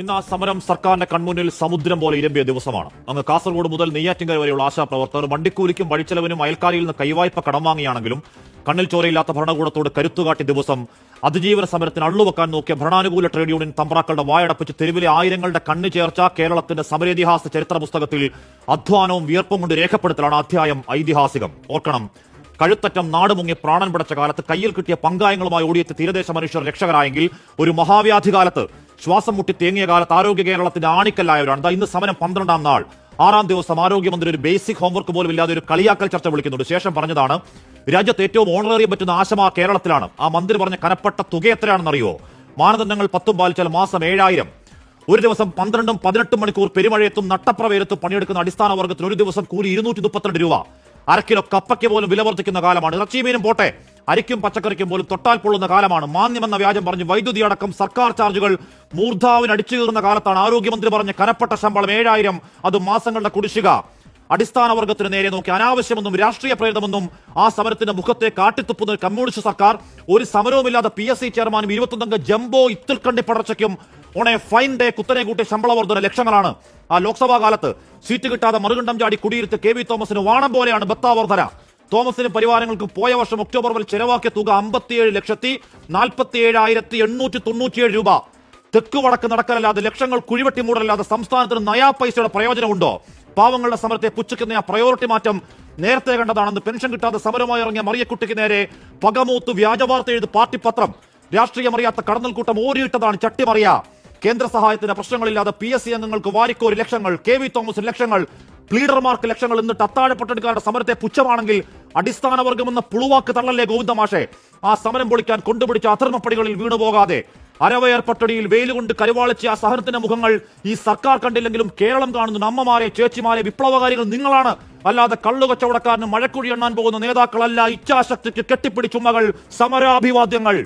ഇന്ന് ആ സമരം സർക്കാരിന്റെ കൺമുന്നിൽ സമുദ്രം പോലെ ഇരമ്പിയ ദിവസമാണ്. അങ്ങ് കാസർഗോഡ് മുതൽ നെയ്യാറ്റിൻകര വരെയുള്ള ആശാപ്രവർത്തകർ വണ്ടിക്കൂലിക്കും വഴിച്ചെലവിനും അയൽക്കാരിയിൽ നിന്ന് കൈവായ്പ കടം വാങ്ങിയാണെങ്കിലും കണ്ണിൽ ചോരയില്ലാത്ത ഭരണകൂടത്തോട് കരുത്തുകാട്ടി ദിവസം അതിജീവന സമരത്തിന് അള്ളുവെക്കാൻ നോക്കിയ ഭരണാനുകൂല ട്രേഡ് യൂണിയൻ തമ്പ്രാക്കളുടെ വായടപ്പിച്ച് തെരുവിലെ ആയിരങ്ങളുടെ കണ്ണു ചേർച്ച കേരളത്തിന്റെ സമരേതിഹാസ ചരിത്ര പുസ്തകത്തിൽ അധ്വാനവും വിയർപ്പും കൊണ്ട് രേഖപ്പെടുത്തലാണ് അധ്യായം ഐതിഹാസികം. ഓർക്കണം കഴുത്തറ്റം നാടുമുങ്ങി പ്രാണൻ പിടച്ച കാലത്ത് കയ്യിൽ കിട്ടിയ പങ്കായങ്ങളുമായി ഓടിയെത്തി തീരദേശ മനുഷ്യർ രക്ഷകരായെങ്കിൽ ഒരു മഹാവ്യാധി കാലത്ത് ശ്വാസം മുട്ടി തേങ്ങിയ കാലത്ത് ആരോഗ്യ കേരളത്തിന്റെ ആണിക്കല്ലായവരാണ്. ഇന്ന് സമരം പന്ത്രണ്ടാം നാൾ. ആറാം ദിവസം ആരോഗ്യമന്ത്രി ഒരു ബേസിക് ഹോംവർക്ക് പോലും ഇല്ലാതെ ഒരു കളിയാക്കൽ ചർച്ച വിളിക്കുന്നുണ്ട്. ശേഷം പറഞ്ഞതാണ് രാജ്യത്ത് ഏറ്റവും ഓണറേറിയം പറ്റുന്ന ആശമാ കേരളത്തിലാണ്. ആ മന്ത്രി പറഞ്ഞ കനപ്പെട്ട തുക എത്രയാണെന്നറിയോ? മാനദണ്ഡങ്ങൾ പത്തും പാലിച്ചാൽ മാസം ഏഴായിരം. ഒരു ദിവസം പന്ത്രണ്ടും പതിനെട്ടും മണിക്കൂർ പെരുമഴയത്തും നട്ടപ്രവേരത്തും പണിയെടുക്കുന്ന അടിസ്ഥാന വർഗത്തിന് ഒരു ദിവസം കൂലി ഇരുന്നൂറ്റി മുപ്പത്തിരണ്ട് രൂപ. അരക്കിലോ കപ്പയ്ക്ക് പോലും വില വർദ്ധിക്കുന്ന കാലമാണ്. ഇറച്ചിമീനും പോട്ടെ. അരിക്കും പച്ചക്കറിക്കും പോലും തൊട്ടാൽ പൊള്ളുന്ന കാലമാണ്. മാന്യമെന്ന വ്യാജം പറഞ്ഞ് വൈദ്യുതി അടക്കം സർക്കാർ ചാർജുകൾ മൂർധാവിന് അടിച്ചു കീറുന്ന കാലത്താണ്. ആരോഗ്യമന്ത്രി പറഞ്ഞ കനപ്പെട്ട ശമ്പളം ഏഴായിരം. അത് മാസങ്ങളുടെ കുടിശ്ശിക. അടിസ്ഥാന വർഗത്തിന് നേരെ നോക്കി അനാവശ്യമെന്നും രാഷ്ട്രീയ പ്രേരിതമെന്നും ആ സമരത്തിന്റെ മുഖത്തെ കാട്ടിത്തുപ്പുന്ന കമ്മ്യൂണിസ്റ്റ് സർക്കാർ ഒരു സമരവുമില്ലാതെ പി എസ് സി ചെയർമാനും ഇരുപത്തൊന്നംഗ ജംബോ ഇത്തിൽക്കണ്ടി പടർച്ചയ്ക്കും ഓണെ ഫൈൻ ഡേ കുത്തനെ കൂട്ടി ശമ്പള വർധന ലക്ഷങ്ങളാണ്. ആ ലോക്സഭാ കാലത്ത് സീറ്റ് കിട്ടാതെ മറുകണ്ഠം ചാടി കുടിയിരുത്ത് കെ വി തോമസിന് വാണം പോലെയാണ് ബത്താ വർധന തോമസിന് പരിവാരങ്ങൾക്ക് പോയ വർഷം ഒക്ടോബർ വരെ ചെലവാക്കിയ തുക അമ്പത്തിയേഴ് ലക്ഷത്തി നാൽപ്പത്തി ഏഴായിരത്തി എണ്ണൂറ്റി തൊണ്ണൂറ്റിയേഴ് രൂപ. തെക്ക് വടക്ക് നടക്കലല്ലാതെ ലക്ഷങ്ങൾ കുഴിവെട്ടി മൂടലല്ലാതെ സംസ്ഥാനത്തിന് നയാ പൈസയുടെ പ്രയോജനമുണ്ടോ? പാവങ്ങളുടെ സമരത്തെ പുച്ഛിക്കുന്ന ആ പ്രയോറിറ്റി മാറ്റം നേരത്തെ കണ്ടതാണെന്ന് പെൻഷൻ കിട്ടാതെ സമരമായി ഇറങ്ങിയ മറിയക്കുട്ടിക്ക് നേരെ പകമൂത്ത് വ്യാജവാർത്ത എഴുതി പാർട്ടി പത്രം രാഷ്ട്രീയമറിയാത്ത കടന്നൽക്കൂട്ടം ഓരിയിട്ടതാണ് ചട്ടിമറിയ. കേന്ദ്ര സഹായത്തിന് പ്രശ്നങ്ങളില്ലാതെ പി എസ് സി അംഗങ്ങൾക്ക് വാരിക്കോരി ലക്ഷങ്ങൾ കെ വി തോമസിന് ലക്ഷങ്ങൾ പ്ലീഡർമാർക്ക് ലക്ഷങ്ങൾ എന്നിട്ട് അത്താഴ പട്ടണക്കാരുടെ സമരത്തെ പുച്ഛമാണെങ്കിൽ അടിസ്ഥാന വർഗമെന്ന പുളുവാക്ക് തള്ളല്ലേ ഗോവിന്ദമാഷെ? ആ സമരം പൊളിക്കാൻ കൊണ്ടുപിടിച്ച അധർമ്മപ്പടികളിൽ വീണുപോകാതെ അരവയർ പട്ടടിയിൽ വെയിലുകൊണ്ട് കരുവാളിച്ച ആ സഹനത്തിന്റെ മുഖങ്ങൾ ഈ സർക്കാർ കണ്ടില്ലെങ്കിലും കേരളം കാണുന്ന അമ്മമാരെ ചേച്ചിമാരെ വിപ്ലവകാരികൾ നിങ്ങളാണ്. അല്ലാതെ കള്ളു കച്ചവടക്കാരന് മഴക്കുഴി എണ്ണാൻ പോകുന്ന നേതാക്കളല്ല ഇച്ഛാശക്തിക്ക് കെട്ടിപ്പിടിച്ചുമ്മകൾ സമരാഭിവാദ്യങ്ങൾ.